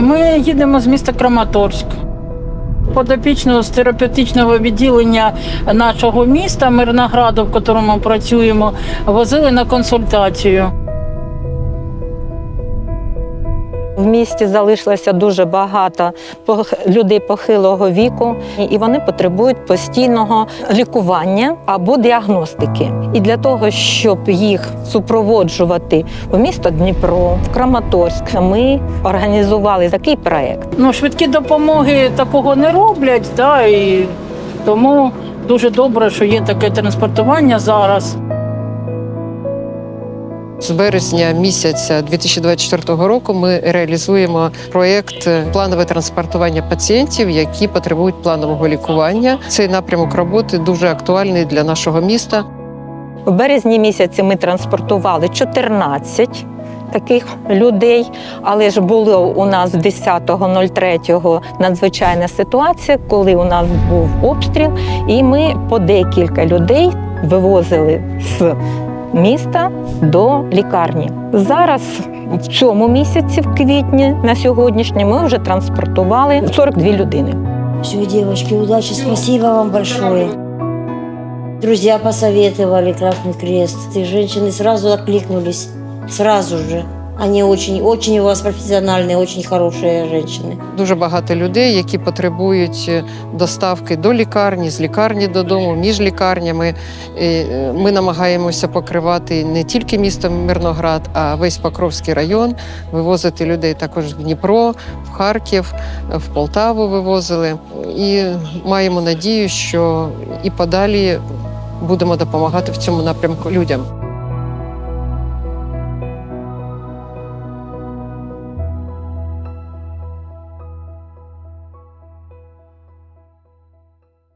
Ми їдемо з міста Краматорськ. Подопічного з терапевтичного відділення нашого міста Мирнограду, в якому працюємо, возили на консультацію. В місті залишилося дуже багато людей похилого віку, і вони потребують постійного лікування або діагностики. І для того, щоб їх супроводжувати в місто Дніпро, в Краматорськ, ми організували такий проект. Ну, швидкі допомоги такого не роблять, да, і тому дуже добре, що є таке транспортування зараз. З березня місяця 2024 року ми реалізуємо проєкт планове транспортування пацієнтів, які потребують планового лікування. Цей напрямок роботи дуже актуальний для нашого міста. В березні місяці ми транспортували 14 таких людей, але ж було у нас 10.03 надзвичайна ситуація, коли у нас був обстріл, і ми по декілька людей вивозили з міста до лікарні. Зараз в цьому місяці, в квітні, на сьогоднішній, ми вже транспортували 42 людини. Все, девочки, удачи, спасибо вам большое. Друзья посоветовали Красный Крест. И женщины сразу откликнулись. Сразу же. Они очень, очень у вас профессиональные, очень хорошие женщины. Дуже багато людей, які потребують е, доставки до лікарні, з лікарні додому, між лікарнями. Е, Ми намагаємося покривати не тільки місто Мирноград, а весь Покровський район, вивозити людей також в Дніпро, в Харків, в Полтаву вивозили. І маємо надію, що і подалі будемо допомагати в цьому напрямку людям.